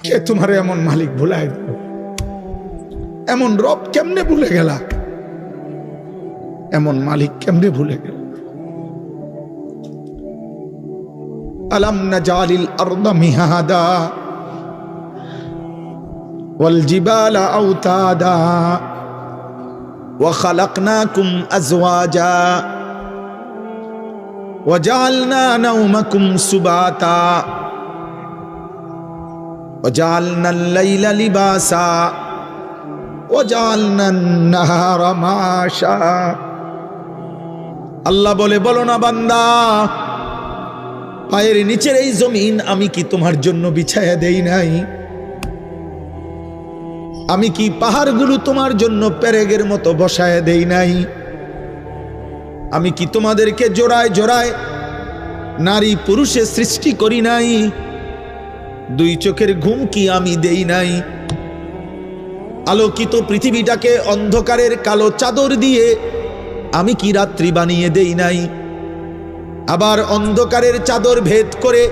কে তোমার এমন মালিক ভুলায় দিল? এমন রব কেমনে ভুলে গেলা এমন মালিক কেমনে ভুলে গেল আলাম নাজালিল আরদা মিহাদা والجبال أوتادا وخلقناكم أزواجا وجعلنا نومكم سباتا وجعلنا الليل لباسا وجعلنا النهار معاشا আল্লাহ বলে বলো না বান্দা পায়ের নিচের এই জমিন আমি কি তোমার জন্য বিছায়া দেই নাই আমি কি পাহাড়গুলো তোমার জন্য পেরেগের মতো বসায় দেই নাই আমি কি তোমাদেরকে জোড়ায় জোড়ায় নারী পুরুষে সৃষ্টি করি নাই দুই চোখের ঘুম কি আমি দেই নাই। আলোকিত পৃথিবীটাকে অন্ধকারের কালো চাদর দিয়ে আমি কি রাত্রি বানিয়ে দেই নাই। আবার অন্ধকারের চাদর ভেদ করে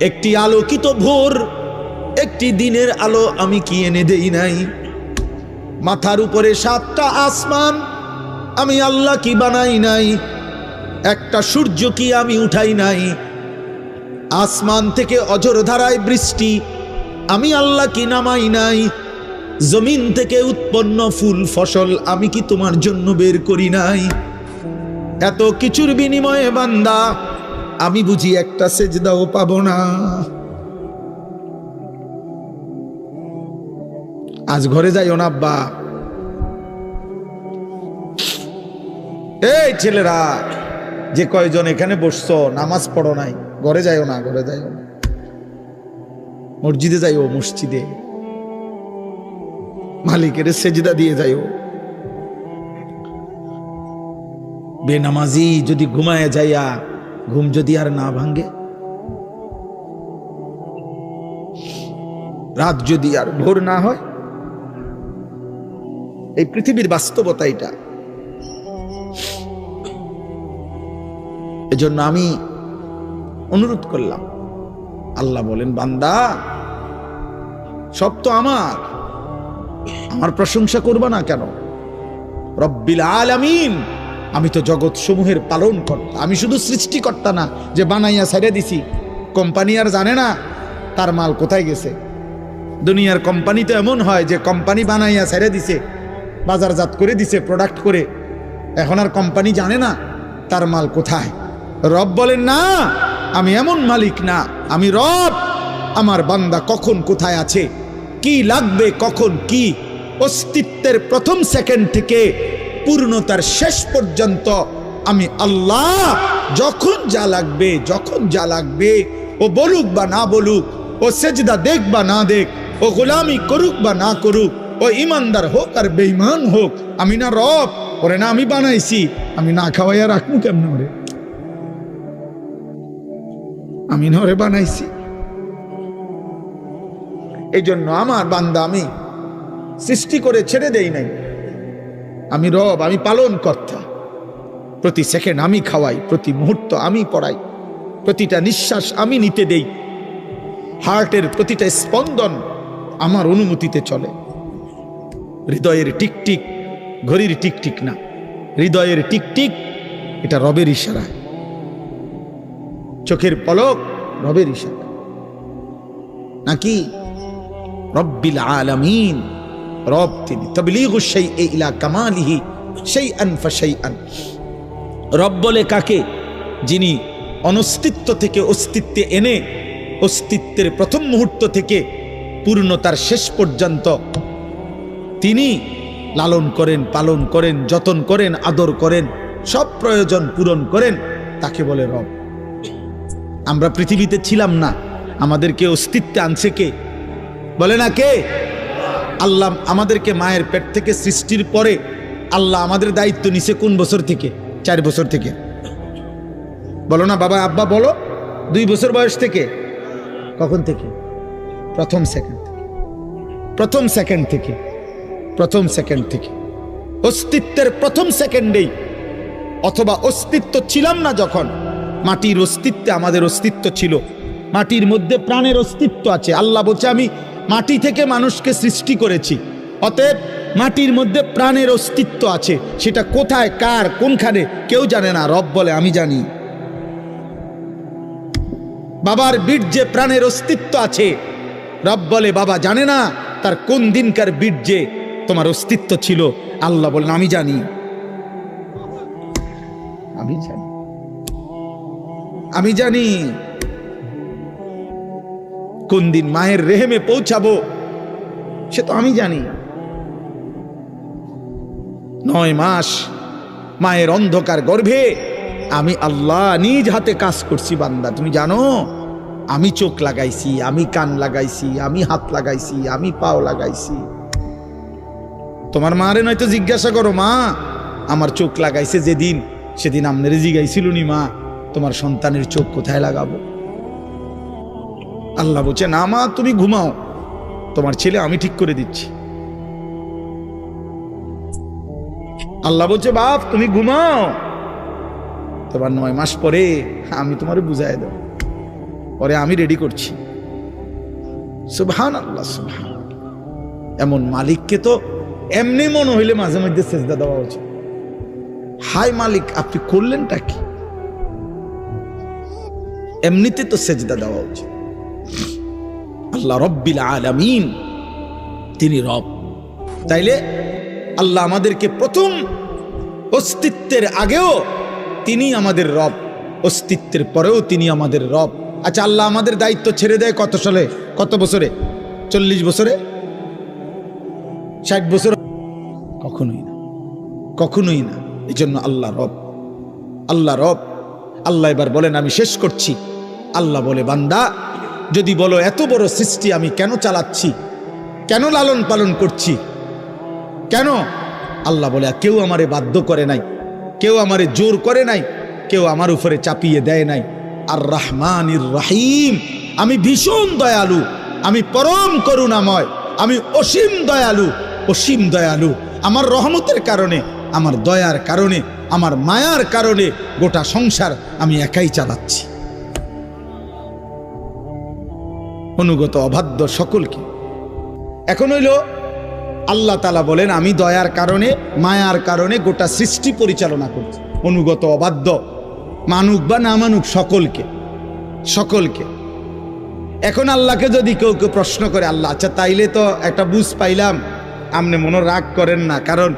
একটি আলোকিত ভোর, একটি দিনের আলো আমি কি এনে দেই নাই। মাথার উপরে সাতটা আসমান আমি আল্লাহ কি বানাই নাই। একটা সূর্য কি আমি উঠাই নাই। আসমান থেকে অজর ধারায় বৃষ্টি। আমি আল্লাহ কি নামাই নাই? জমিন থেকে উৎপন্ন ফুল, ফসল আমি কি তোমার জন্য বের করি নাই? এত কিছুর বিনিময়ে বান্দা, আমি বুঝি একটা সেজদাও পাবো না। আজ ঘরে যাই না, আব্বা। এই ছেলেরা, যে কয়জন এখানে বসছো, নামাজ পড়ো নাই। ঘরে যাইও না, ঘরে যাইও না। মসজিদে যাইও, মসজিদে। মালিকের সেজদা দিয়ে যাইও। বেনামাজি যদি ঘুমায় যাইয়া, ঘুম যদি আর না ভাঙ্গে রাত যদি আর ভোর না হয়? এই পৃথিবীর বাস্তবতা এটা। এজন্য আমি অনুরোধ করলাম। আল্লাহ বলেন, বান্দা, সব তো আমার। আমার প্রশংসা করবা না কেন? রব্বিল আলামিন, আমি তো জগৎ সমূহের পালন কর্তা আমি শুধু সৃষ্টিকর্তা না, যে বানাইয়া ছেড়ে দিছি। কোম্পানি আর জানে না, তার মাল কোথায় গেছে। দুনিয়ার কোম্পানি তো এমন হয় যে কোম্পানি বানাইয়া ছেড়ে দিছে, বাজারজাত করে দিছে প্রোডাক্ট করে। এখন আর কোম্পানি জানে না, তার মাল কোথায়। রব বলেন, না আমি এমন মালিক না, আমি রব। আমার বান্দা কখন কোথায় আছে? কি লাগবে কখন কি? অস্তিত্বের প্রথম সেকেন্ড থেকে পূর্ণতার শেষ পর্যন্ত আমি আল্লাহ যখন যা লাগবে, যখন যা লাগবে, ও বলুক বা না বলুক, ও সেজদা দেখ বা না দেখ, ও গোলামি করুক বা না করুক, ও ইমানদার হোক আর বেইমান হোক, আমি না রব, ওরে না আমি বানাইছি, আমি না খাওয়াইয়া রাখব কেমন ওরে? আমি নরে বানাইছি। এই জন্য আমার বান্দা আমি সৃষ্টি করে ছেড়ে দেই নাই। আমি রব, আমি পালন কর্তা প্রতি সেকেন্ড আমি খাওয়াই, প্রতি মুহূর্ত আমি পড়াই, প্রতিটা নিঃশ্বাস আমি নিতে দেই। হার্টের প্রতিটা স্পন্দন আমার অনুমতিতে চলে। হৃদয়ের টিকটিক, ঘড়ির টিকটিক না। হৃদয়ের টিকটিক, এটা রবের ইশারা চোখের পলক রবের ইশারা। নাকি রব্বিল আলামিন? রব তিনি। তবলিগু সেই ইলা কামালিহি সেই আন আন রব বলে কাকে? যিনি অনস্তিত্ব থেকে অস্তিত্বে এনে অস্তিত্বের প্রথম মুহূর্ত থেকে পূর্ণতার শেষ পর্যন্ত তিনি লালন করেন, পালন করেন, যতন করেন, আদর করেন, সব প্রয়োজন পূরণ করেন, তাকে বলে রব। আমরা পৃথিবীতে ছিলাম না। আমাদেরকে অস্তিত্বে আনছে কে? বলে না কে? আল্লাহ আমাদেরকে মায়ের পেট থেকে সৃষ্টির পরে আল্লাহ আমাদের দায়িত্ব নিছে কোন বছর থেকে? চার বছর থেকে। বলো না বাবা, আব্বা, বলো। দুই বছর বয়স থেকে। কখন থেকে? প্রথম সেকেন্ড প্রথম সেকেন্ড থেকে। প্রথম সেকেন্ড থেকে। অস্তিত্বের প্রথম সেকেন্ডেই অথবা অস্তিত্ব ছিলাম না যখন মাটির অস্তিত্বে আমাদের অস্তিত্ব ছিল। মাটির মধ্যে প্রাণের অস্তিত্ব আছে। আল্লাহ বলছে, আমি মাটি থেকে মানুষকে সৃষ্টি করেছি। অতএব মাটির মধ্যে প্রাণের অস্তিত্ব আছে। সেটা কোথায়, কার, কোনখানে, কেউ জানে না। রব বলে, আমি জানি। বাবার বীর্যে প্রাণের অস্তিত্ব আছে। রব বলে, বাবা জানে না তার কোন দিনকার বীর্যে তোমার অস্তিত্ব ছিল? আল্লাহ বলেন আমি জানি। আমি জানি। আমি জানি কোন দিন মায়ের রেহেমে পৌঁছাবো, সে তো আমি জানি। নয় মাস মায়ের অন্ধকার গর্ভে আমি আল্লাহ নিজ হাতে কাজ করছি বান্দা, তুমি জানো? আমি চোখ লাগাইছি, আমি কান লাগাইছি, আমি হাত লাগাইছি, আমি পাও লাগাইছি। তোমার মারে নয়তো জিজ্ঞাসা করো, মা, আমার চোখ লাগাইছে যেদিন, সেদিন আমনের জিগাইছিল নি মা। তোমার সন্তানের চোখ কোথায় লাগাবো? আল্লাহ বলছে, না মা, তুমি ঘুমাও। তোমার ছেলে আমি ঠিক করে দিচ্ছি। আল্লাহ বলছে, বাপ, তুমি ঘুমাও। তোমার নয় মাস পরে আমি তোমার বুঝাই দেব। পরে আমি রেডি করছি। সুবহান আল্লাহ সুবহান এমন মালিককে তো এমনি মনে হইলে মাঝে মধ্যে সেজদা দেওয়া উচিত। হাই মালিক, আপনি করলেনটা কি? এমনিতে তো সেজদা দেওয়া উচিত। আল্লাহ রব্বিল আলামিন তিনি রব। তাইলে আল্লাহ আমাদেরকে প্রথম অস্তিত্বের আগেও তিনি আমাদের রব, অস্তিত্বের পরেও তিনি আমাদের রব। আচ্ছা আল্লাহ আমাদের দায়িত্ব ছেড়ে দেয় কত সালে? কত বছরে? চল্লিশ বছরে? ষাট বছর? কখনোই না। কখনোই না। এই জন্য আল্লাহ রব। আল্লাহ রব। আল্লাহ এবার বলেন, আমি শেষ করছি। আল্লাহ বলে, বান্দা, যদি বলো, এত বড় সৃষ্টি আমি কেন চালাচ্ছি? কেন লালন পালন করছি? কেন? আল্লাহ বলে কেউ আমারে বাধ্য করে নাই, কেউ আমারে জোর করে নাই, কেউ আমার উপরে চাপিয়ে দেয় নাই। আর রহমানির রাহিম, আমি ভীষণ দয়ালু, আমি পরম করুণাময়, আমি অসীম দয়ালু অসীম দয়ালু। আমার রহমতের কারণে, আমার দয়ার কারণে, আমার মায়ার কারণে গোটা সংসার আমি একাই চালাচ্ছি। অনুগত অবাধ্য সকলকে। এখন হইল, আল্লাহ তালা বলেন, আমি দয়ার কারণে, মায়ার কারণে গোটা সৃষ্টি পরিচালনা করছি। অনুগত অবাধ্য, মানুক বা না মানুক সকলকে সকলকে। এখন আল্লাহকে যদি কেউ কেউ প্রশ্ন করে, আল্লাহ আচ্ছা তাইলে তো একটা বুঝ পাইলাম আপনি মনে রাগ করেন না, কারণ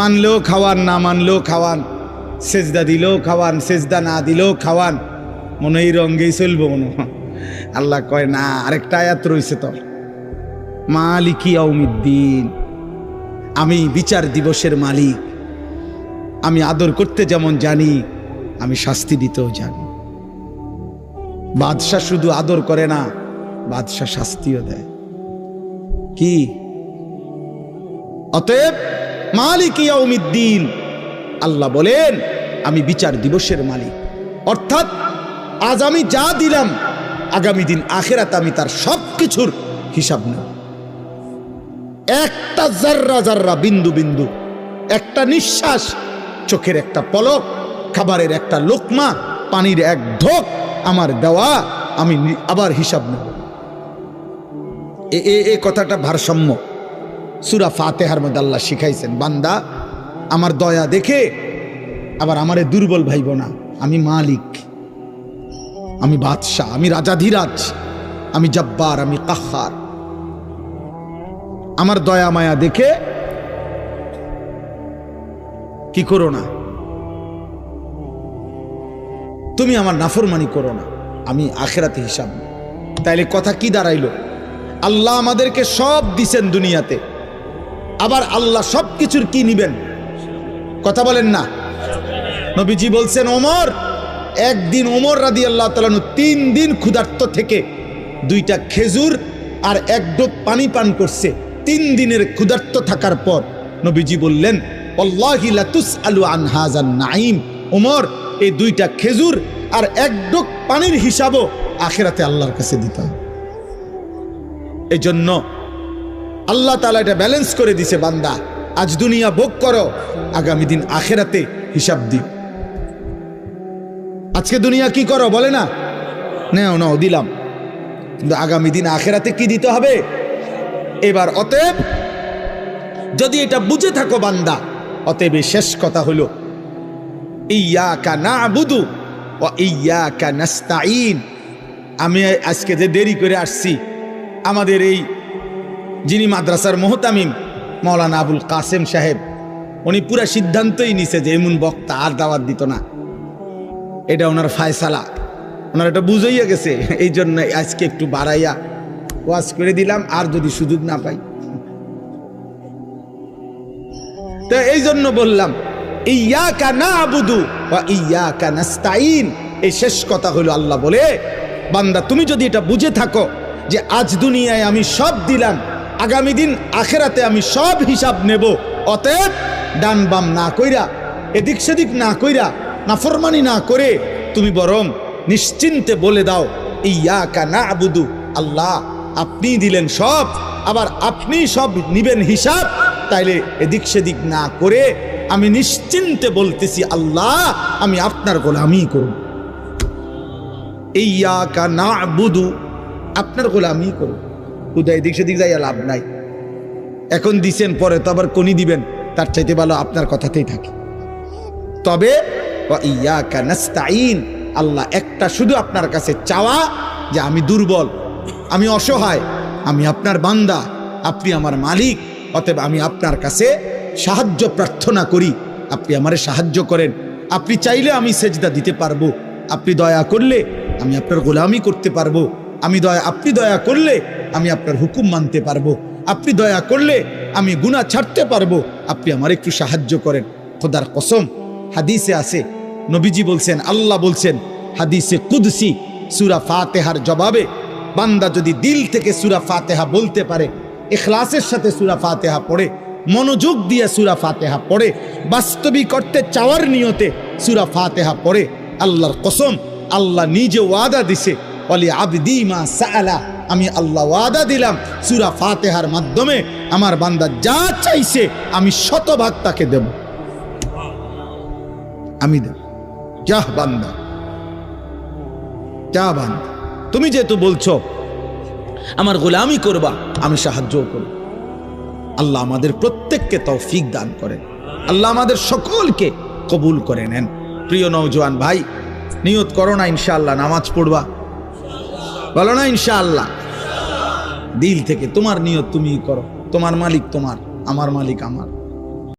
মানলেও খাওয়ান, না মানলেও খাওয়ান, সেজদা দিলেও খাওয়ান, সেজদা না দিলেও খাওয়ান মনে এই রঙ্গেই চলবো মনে হয়। আল্লাহ কয়, না, আরেকটা আয়াত রয়েছে তো মালিকি আউমিদ্দিন আমি বিচার দিবসের মালিক। আমি আদর করতে যেমন জানি, আমি শাস্তি দিতেও জানি। বাদশাহ শুধু আদর করে না, বাদশাহ শাস্তিও দেয়। কি? অতএব, মালিক ইয়াউমিদ্দিন। আল্লাহ বলেন, আমি বিচার দিবসের মালিক। অর্থাৎ, আজ আমি যা দিলাম আগামী দিন আখেরাতে আমি তার সব কিছুর হিসাব নেব। একটা জাররা জাররা বিন্দু বিন্দু, একটা নিঃশ্বাস, চোখের একটা পলক, খাবারের একটা লোকমা, পানির এক ঢোক, আমার দেওয়া, আমি আবার হিসাব নেব। এ- কথাটা ভারসাম্য। সুরা ফাতেহার মধ্যে আল্লাহ শিখাইছেন, বান্দা, আমার দয়া দেখে, আবার আমারে দুর্বল ভাইব না, আমি মালিক। আমি বাদশাহ, আমি রাজাধিরাজ, আমি জব্বার, আমি কাহার আমার দয়া মায়া দেখে কি করো না? তুমি আমার নাফরমানি করো না, আমি আখেরাতে হিসাব তাইলে কথা কি দাঁড়াইলো? আল্লাহ আমাদেরকে সব দিছেন দুনিয়াতে। আবার আল্লাহ সব কিছুর কি নিবেন? কথা বলেন না। নবীজি বলছেন, ওমর একদিন ওমর রাদি আল্লাহ তালানু তিন দিন ক্ষুধার্ত থেকে দুইটা খেজুর আর এক ডোব পানি পান করছে। তিন দিনের ক্ষুধার্ত থাকার পর নবীজি বললেন অল্লাহি লাতুস আলু আন হাজান নাইম ওমর, এই দুইটা খেজুর আর এক ডোক পানির হিসাবও আখেরাতে আল্লাহর কাছে দিতে এই জন্য আল্লাহ তালা এটা ব্যালেন্স করে দিছে বান্দা। আজ দুনিয়া ভোগ করো, আগামী দিন আখেরাতে হিসাব দিও। আজকে দুনিয়া কি করো, বলে না? নেও, নাও, দিলাম। কিন্তু আগামী দিন আখেরাতে কি দিতে হবে? এবার অতএব, যদি এটা বুঝে থাকো বান্দা, অতএব শেষ কথা হলো, ইয়াকা না বুধু ও ইয়াকা নাস্তাইন আমি আজকে যে দেরি করে আসছি, আমাদের এই যিনি মাদ্রাসার মোহতামিম মৌলানা আবুল কাসেম সাহেব, উনি পুরা সিদ্ধান্তই নিছে যে এমন বক্তা আর দাওয়াত দিত না। এটা ওনার ফায়সালা। ওনার এটা বুঝাইয়া গেছে। এই জন্য আজকে একটু বাড়াইয়া ওয়াজ করে দিলাম, আর যদি সুযোগ না পাই। তো এই জন্য বললাম ইয়াকা না আবুদু বা ইয়াকা নাস্তাইন এই শেষ কথা হলো আল্লাহ বলে, বান্দা, তুমি যদি এটা বুঝে থাকো যে আজ দুনিয়ায় আমি সব দিলাম, আগামী দিন আখেরাতে আমি সব হিসাব নেব, অতএব ডান বাম না কইরা, এদিক সেদিক না কইরা নাফরমানি না করে তুমি বরং নিশ্চিন্তে বলে দাও, ইয়াকা না আবুদু আল্লাহ আপনি দিলেন সব, আবার আপনি সব নিবেন হিসাব। তাইলে এদিক সেদিক না করে আমি নিশ্চিন্তে বলতেছি, আল্লাহ, আমি আপনার গোলামি করব। ইয়াকা না বুধু আপনার গোলামি করব। খুদা এদিক সেদিক যাইয়া লাভ নাই। এখন দিছেন, পরে তো আবার কোনি দিবেন, তার চাইতে ভালো আপনার কথাতেই থাকে। তবে আল্লাহ একটা শুধু আপনার কাছে চাওয়া যে আমি দুর্বল, আমি অসহায়, আমি আপনার বান্দা, আপনি আমার মালিক, অতএব আমি আপনার কাছে সাহায্য প্রার্থনা করি, আপনি আমারে সাহায্য করেন। আপনি চাইলে আমি সেজদা দিতে পারব, আপনি দয়া করলে আমি আপনার গোলামি করতে পারব, আমি দয়া, আপনি দয়া করলে আমি আপনার হুকুম মানতে পারব, আপনি দয়া করলে আমি গুনাহ ছাড়তে পারব, আপনি আমার একটু সাহায্য করেন। খোদার কসম, হাদিসে আছে নবীজি বলছেন, আল্লাহ বলছেন, হাদিসে কুদসি, সুরা ফাতেহার জবাবে, বান্দা যদি দিল থেকে সুরা ফাতেহা বলতে পারে এখলাসের সাথে সুরা ফাতেহা পড়ে, মনোযোগ দিয়ে সুরা ফাতেহা পড়ে বাস্তবিক করতে চাওয়ার নিয়তে সুরা ফাতেহা পড়ে, আল্লাহর কসম, আল্লাহ নিজে ওয়াদা দিছে বলি আবদি মা সাআলা, আমি আল্লাহ ওয়াদা দিলাম সুরা ফাতেহার মাধ্যমে, আমার বান্দা যা চাইছে, আমি শতভাগ তাকে দেব। আমি দেব। যাহ বান্দা। যা বান্দা। তুমি যেহেতু বলছো, আমার গোলামি করবা, আমি সাহায্য করব। আল্লাহ আমাদের প্রত্যেককে তৌফিক দান করেন। আল্লাহ আমাদের সকলকে কবুল করে নেন। প্রিয় নৌজওয়ান ভাই, নিয়ত করো না ইনশাআল্লাহ, নামাজ পড়বা। বলো না ইনশাআল্লাহ। দিল থেকে তোমার নিয়ত তুমি করো। তোমার মালিক তোমার, আমার মালিক আমার।